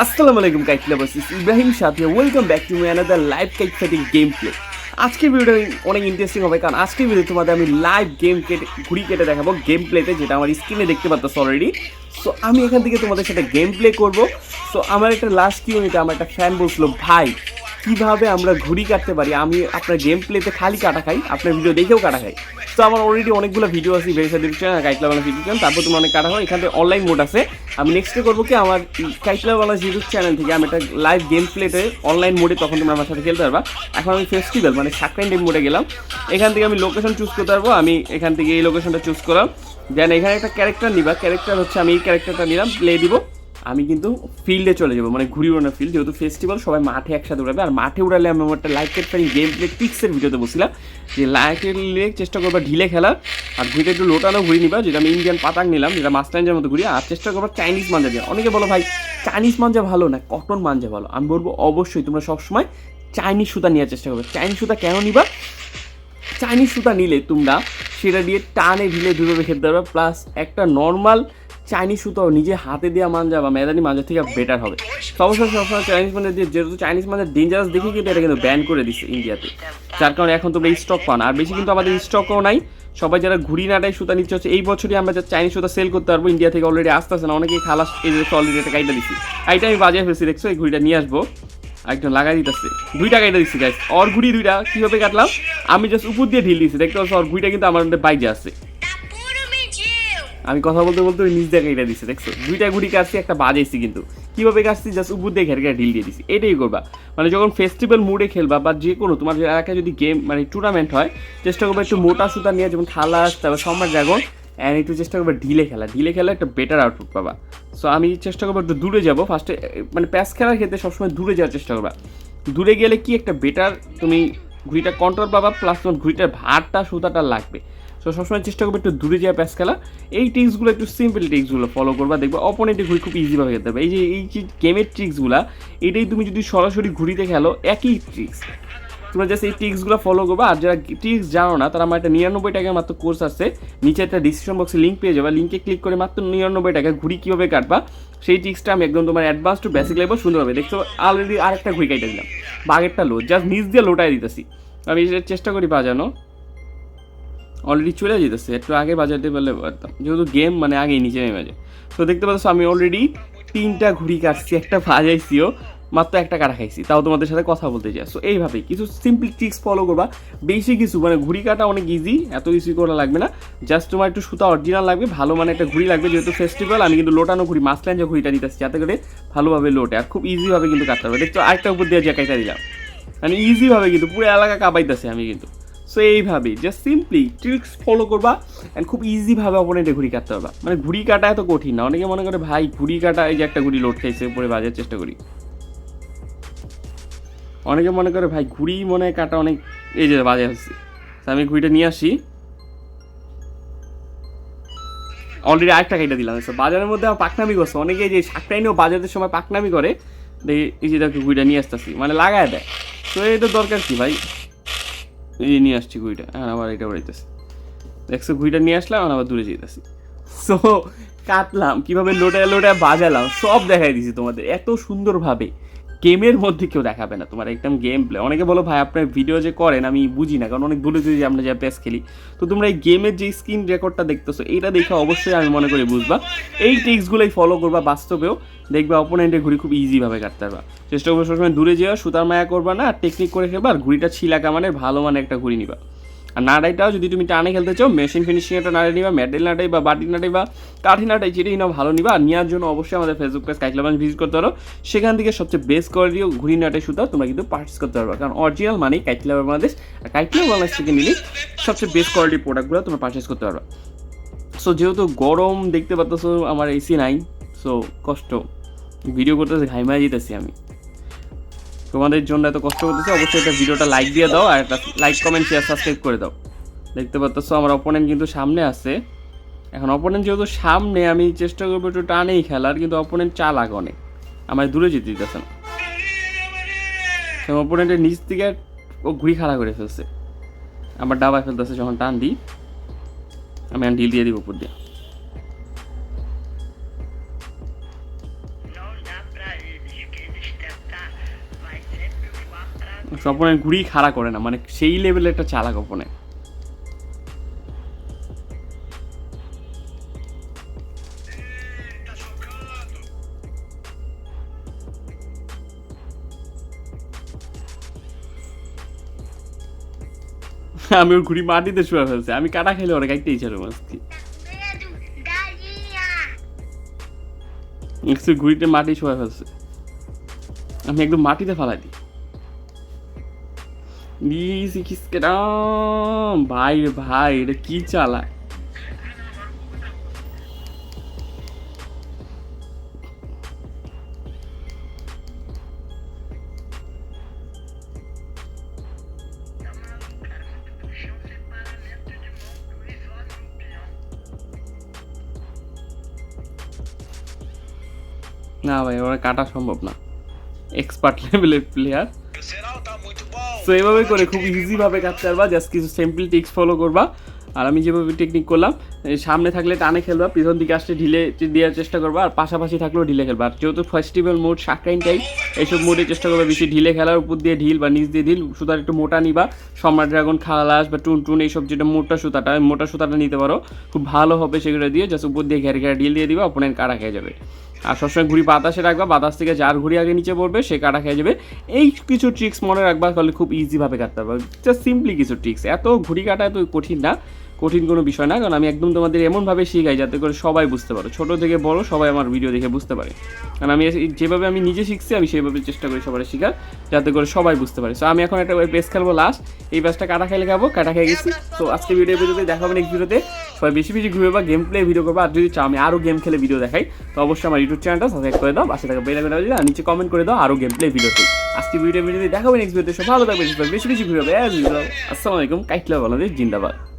আসসালামু আলাইকুম, kite lovers Ibrahim সাথে welcome back to my another live kite fighting game play আজকের ভিডিওটা অনেক ইন্টারেস্টিং হবে, কারণ আজকের ভিডিও তোমাদের আমি লাইভ গেম কেটে ঘুরি কেটে দেখাবো গেম প্লেতে যেটা আমার স্ক্রিনে দেখতে পাচ্ছ অলরেডি সো আমি এখান থেকে তোমাদের সাথে গেম প্লে করব। সো আমার একটা লাস্ট কিউনিতে আমার একটা ফ্যান বলছিল ভাই কীভাবে আমরা ঘুড়ি কাটতে পারি? আমি আপনার গেম প্লেতে খালি কাটা খাই, আপনার ভিডিও দেখেও কাটা খাই। তো আমার অলরেডি অনেকগুলো ভিডিও আছে ভেরিসা ডিভিশন কাইটলা বাংলা চ্যানেল তারপর তোমার অনেক কাটা হয়। এখানে অনলাইন মোড আছে। আমি নেক্সটে করব কি, আমার কাইটলা বাংলা ইউটিউব চ্যানেল থেকে আমি একটা লাইভ গেম প্লেতে অনলাইন মোডে তখন তোমরা আমার সাথে খেলতে পারবা। এখন আমি ফেস্টিভ্যাল মানে সাকরাইন মোডে গেলাম। এখান থেকে আমি লোকেশন চুজ করতে পারব। আমি এখান থেকে এই লোকেশনটা চুজ করলাম। দেন এখানে একটা ক্যারেক্টার নিবা। ক্যারেক্টার হচ্ছে আমি এই ক্যারেক্টারটা নিলাম। প্লে দিব। আমি কিন্তু ফিল্ডে চলে যাব মানে ঘুরি ওড়ানোর ফিল্ড যেহেতু ফেস্টিভ্যাল সবাই মাঠে একসাথে উড়াবে। আর মাঠে উড়ালে আমি আমার একটা লাইকের পারি গেম প্লে টিক্সের ভিডিওতে বসছিলাম, যে লাইকের লিয়ে চেষ্টা করব ঢিলে খেলার, আর ঘুরিটা একটু লোটানো ঘুরি নিবা, যেটা আমি ইন্ডিয়ান পাতাক নিলাম, যেটা মাস্টাইঞ্জের মতো ঘুরি আর চেষ্টা করব চাইনিজ মাঞ্জা দিয়ে। অনেকে বলো, ভাই চাইনিজ মাঞ্জা ভালো না কটন মাঞ্জা ভালো? আমি বলব, অবশ্যই, তোমরা সবসময় চাইনিজ সুতা নেওয়ার চেষ্টা করবে। চাইনিজ সুতা কেন নিবা? চাইনিজ সুতা নিলে তোমরা সেটা দিয়ে টানে, ঢিলে দুভাবে খেতে পারবে প্লাস একটা নর্মাল চাইনিজ সুতো নিজে হাতে দেওয়া মাঞ্জা বা মেদানি মাঞ্জা থেকে বেটার হবে। অবশ্যই সবসময় চাইনিজ মাঞ্জা দিয়ে যেহেতু চাইনিজ মাঞ্জা ডেঞ্জারাস দেখে কিন্তু এটা কিন্তু ব্যান করে দিচ্ছে ইন্ডিয়াতে যার কারণে এখন তোমরা স্টক পাও না। আর বেশি কিন্তু আমাদের স্টকও নাই। সবাই যারা ঘুরি নাটাই সুতা নিচ্ছে, হচ্ছে এই বছরই আমরা যা চাইনিজ সুতা সেল করতে পারব ইন্ডিয়া থেকে অলরেডি আসতেছে না। অনেকেই খালাস এই যে অলরেডি একটা কাইটা দিচ্ছি এইটা আমি বাজারে ফেলছি, দেখছ? এই ঘুড়িটা নিয়ে আসব। একদম লাগাই দিতেছে। দুইটা কাইটা দিচ্ছি গাইস অর ঘুড়ি দুইটা। কীভাবে কাটলাম? আমি জাস্ট উপর দিয়ে ঢিল দিচ্ছি দেখতে পাচ্ছ অর ঘুড়িটা কিন্তু আমার মধ্যে বাইজে আছে! আমি কথা বলতে বলতে ওই নিচ দিয়ে কাইটা দিচ্ছে দেখছ? দুইটা ঘুড়ি কাটছি, একটা বাজাইছি কিন্তু। কীভাবে কাটছি? জাস্ট উপর দিয়ে ঘেরে ঢিল দিয়ে দিছি। এটাই করবা। মানে যখন ফেস্টিভ্যাল মুডে খেলবা বা যে কোনো, তোমার এলাকায় যদি গেম মানে টুর্নামেন্ট হয়, চেষ্টা করবে একটু মোটা সুতা নিয়ে, যেমন খালাস, তারপর সম্রাট ড্রাগন অ্যান্ড একটু চেষ্টা করবে ঢিলে খেলা। ঢিলে খেলা একটা বেটার আউটপুট পাবা। সো আমি চেষ্টা করব একটু দূরে যাব। ফার্স্টে মানে প্যাস খেলার ক্ষেত্রে সবসময় দূরে যাওয়ার চেষ্টা করবা। দূরে গেলে কি একটা বেটার তুমি ঘুড়িটা কন্ট্রোল পাবা প্লাস তোমার ঘুড়িটার ভারটা, সুতাটা লাগবে। সো সবসময় চেষ্টা করবে একটু দূরে যাওয়া প্যাস খেলা। এই ট্রিক্সগুলো একটু সিম্পল ট্রিক্সগুলো ফলো করবা। দেখবে অপোনেন্টে ঘুরি খুব ইজিভাবে খেলতে হবে এই যে এই যে গেমের ট্রিক্সগুলো এটাই তুমি যদি সরাসরি ঘুরিতে খেলো, একই ট্রিক্স তোমরা জাস্ট এই ট্রিক্সগুলো ফলো করবা। আর যারা ট্রিক্স জানো না, তারা আমার একটা নিরানব্বই টাকার মাত্র কোর্স আছে। নিচে একটা ডিসক্রিপশন বক্সে লিঙ্ক পেয়ে যাবে। লিঙ্কে ক্লিক করে মাত্র নিরানব্বই টাকা ঘুরি কীভাবে কাটবা, সেই ট্রিক্সটা আমি একদম তোমার অ্যাডভান্স টু বেসিক লেভেল সুন্দরভাবে দেখছ। অলরেডি আরেকটা ঘুরি কাইটে দিলাম। বাগেরটা লো জাস্ট নিচ দিয়ে লোটাই দিতেছি। আমি চেষ্টা করি বাজানো। অলরেডি চলে যেতেছে, একটু আগে বাজাতে পারলে পারতাম। যেহেতু গেম মানে আগেই নিচে নেমে যায়। তো দেখতে পাচ্ছ, আমি অলরেডি তিনটা ঘুড়ি কাটছি, একটা বাজাইছিও, মাত্র একটা কাটা খাইছি। তাও তোমাদের সাথে কথা বলতে চাই। সো এইভাবেই কিছু সিম্পল ট্রিক্স ফলো করবা। বেশি কিছু মানে ঘুড়ি কাটা অনেক ইজি এত কিছু করা লাগবে না। জাস্ট তোমার একটু সুতা অরিজিনাল লাগবে, ভালো মানে একটা ঘুড়ি লাগবে। যেহেতু ফেস্টিভ্যাল আমি কিন্তু লোটানো ঘুড়ি মাসলাইন যে ঘুড়িটা নিতেছি যাতে করে ভালোভাবে লোটে। আর খুব ইজিভাবে কিন্তু কাটতে হবে। দেখছ, আরেকটা উপর দিয়ে জ্যাকাইটা দিলাম। মানে ইজিভাবে কিন্তু, পুরো এলাকা কাঁপাইতেছে আমি কিন্তু। সো এইভাবেই জাস্ট সিম্পলি ট্রিক্স ফলো করবা অ্যান্ড খুব ইজিভাবে অপোনেন্টে ঘুড়ি কাটতে পারবা। মানে ঘুড়ি কাটা এত কঠিন না। অনেকে মনে করে, ভাই, ঘুড়ি কাটা, এই যে একটা ঘুড়ি লোড খাইছে পরে বাজার চেষ্টা করি। অনেকে মনে করে, ভাই, ঘুড়ি মনে কাটা অনেক, এই যে বাজে হচ্ছে। আমি ঘুড়িটা নিয়ে আসি। অলরেডি আরেকটা কাইটা দিলাম। বাজারের মধ্যে আমার পাকনামি করছে। অনেকে যে শাকটাইনেও বাজারের সময় পাকনামি করে দেখি এই যে দেখো, ঘুড়িটা নিয়ে আসতেছি। মানে লাগায় দেয়। তো এটা দরকার কি, ভাই? এই নিয়ে আসছি ঘুড়িটা। হ্যাঁ আবার এটা বাড়িতেছে দেখছ, ঘুড়িটা নিয়ে আসলাম আর আবার দূরে যেতেছি। সো কাটলাম, কীভাবে লোটায় লোটায় বাজালাম, সব দেখাই দিছি তোমাদের, এত সুন্দরভাবে। গেমের মধ্যে কেউ দেখাবে না। তোমার একদম গেম প্লে অনেকে বলো, ভাই, আপনার ভিডিও যে করেন, আমি বুঝি না, কারণ অনেক দূরে দূরে যে আমরা যা পেস খেলি। তো তোমরা এই গেমের যে স্ক্রিন রেকর্ডটা দেখতেছো এটা দেখে অবশ্যই আমি মনে করি বুঝবা। এই টিক্সগুলোই ফলো করবা বাস্তবেও। দেখবা অপোনেন্টে ঘুড়ি খুব ইজিভাবে কাটতে পারবা। চেষ্টা করব সবসময় দূরে যাওয়া সুতার মায়া করবা না টেকনিক করে খেলবা, আর ঘুড়িটা ছিলাকা মানে ভালো মানে একটা ঘুড়ি নিবা। আর নাড়াইটাও যদি তুমি টানে খেলতে চাও মেশিন ফিনিশিং একটা নাড়াই নিবা মেডেল নাড়াই বা বাটি নাড়াই বা কাঠি নাড়াই যেটাই নাও ভালো নিবা, আর নেওয়ার জন্য অবশ্যই আমাদের ফেসবুক পেজ কাইকলাবাঞ্জ ভিজিট করতে পারো। সেখান থেকে সবচেয়ে বেস্ট কোয়ালিটিও ঘুরি নাটাই সুতা তোমরা কিন্তু পার্চেস করতে পারবে। কারণ অরিজিনাল মানেই কাইকলা বাংলাদেশ আর কাইকলা বাংলাদেশ থেকে নিলে সবচেয়ে বেস্ট কোয়ালিটির প্রোডাক্টগুলো তোমরা পার্চেস করতে পারবে। সো যেহেতু গরম দেখতে পাচ্ছ আমার এসি নাই সো কষ্ট। ভিডিও করতেছে, ঘাইমায় যেতেছি আমি। তোমাদের জন্য এত কষ্ট করতেছে, অবশ্যই একটা ভিডিওটা লাইক দিয়ে দাও আর একটা লাইক কমেন্ট শেয়ার সাবস্ক্রাইব করে দাও। দেখতে পাচ্ছ আমার অপোনেন্ট কিন্তু সামনে আছে। এখন অপোনেন্ট যেহেতু সামনে, আমি চেষ্টা করব একটু টানেই খেলার, কিন্তু অপোনেন্ট চালাক অনেক। আমার দূরে যেতে দিতেছে না। অপোনেন্টের নিচ থেকে ও ঘুরি খাড়া করে ফেলছে। আমার ডাবায় ফেলতেছে, যখন টান দিই, আমি ঢিল দিয়ে দিব উপর দিয়ে। অপোনেন্ট ঘুরি খাড়া করে না মানে সেই লেভেলের একটা চালাক অপোনেন্ট আমি ওর ঘুড়ি মাটিতে শুয়ে ফেলছি, আমি কাটা খেলে ওরা কাটতেই ছিল. একটু ঘুড়িতে মাটি শুয়ে ফেলছে। আমি একদম মাটিতে ফালাই দিই। ইসি কিসকে রাম ভাই রে ভাই, এটা কি চালায়? না ভাই, ওরা কাটা সম্ভব না। এক্সপার্ট লেভেলের প্লেয়ার সো এভাবে করে খুব ইজি ভাবে কাটতে পারবা জাস্ট কিছু সিম্পল টিক্স ফলো করবা। আর আমি যেভাবে টেকনিক করলাম সামনে থাকলে টানে খেলবা, পিছন দিকে আসলে ঢিলে দেওয়ার চেষ্টা করবা, আর পাশাপাশি থাকলেও ঢিলে খেলবা। আর যেহেতু ফেস্টিভ্যাল মোড সাকরাইন টাইপ এইসব মোডে চেষ্টা করবা বেশি ঢিলে খেলার উপর দিয়ে ঢিল বা নিচ দিয়ে ঢিল, সুতার একটু মোটা নিবা। সম্রাট ড্রাগন, খালাস বা টুন টুন এইসব যেটা মোটা সুতাটা মোটা সুতাটা নিতে পারো। খুব ভালো হবে সেগুলো দিয়ে জাস্ট উপর দিয়ে ঘেরে ঘেরে ঢিল দিয়ে দিবা অপোনেন্ট কাটা খেয়ে যাবে। আর সবসময় ঘুড়ি বাতাসে রাখবা, বাতাস থেকে যার ঘুড়ি আগে নিচে পড়বে, সে কাটা খেয়ে যাবে। এই কিছু ট্রিক্স মনে রাখবা, তাহলে খুব ইজিভাবে কাটতে পারবে। জাস্ট সিম্পলি কিছু ট্রিক্স এত ঘুড়ি কাটা এত কঠিন না, কঠিন কোনো বিষয় না, কারণ আমি একদম তোমাদের এমনভাবে শিখাই যাতে করে সবাই বুঝতে পারো। ছোটো থেকে বড় সবাই আমার ভিডিও দেখে বুঝতে পারে। কারণ আমি যেভাবে আমি নিজে শিখছি, আমি সেইভাবে চেষ্টা করি সবার শেখার যাতে করে সবাই বুঝতে পারে। সো আমি এখন একটা পেস খেলব লাস্ট এই পেসটা কাটা খেলে খাব, কাটা খেয়ে গেছি। তো আজকে ভিডিও ভিডিওতে দেখাবো নেক্সট ভিডিওতে সবাই বেশি বেশি ঘুরে বা গেম প্লে ভিডিও করব। আর যদি চাও আমি আরও গেম খেলে ভিডিও দেখাই, তো অবশ্যই আমার ইউটিউব চ্যানেলটা সাবস্ক্রাইব করে দাও, পাশে থাকা বেলা বেলা আর নিচে কমেন্ট করে দাও আরও গেম প্লে ভিডিও ভিডিওতে আজকে ভিডিও ভিডিও দেখাবো নেক্সট ভিডিওতে সব ভালো থাকবে বেশি বেশি ঘুরে আসসালামু আলাইকুম কাইটলা বাংলাদেশ, জিন্দাবাদ।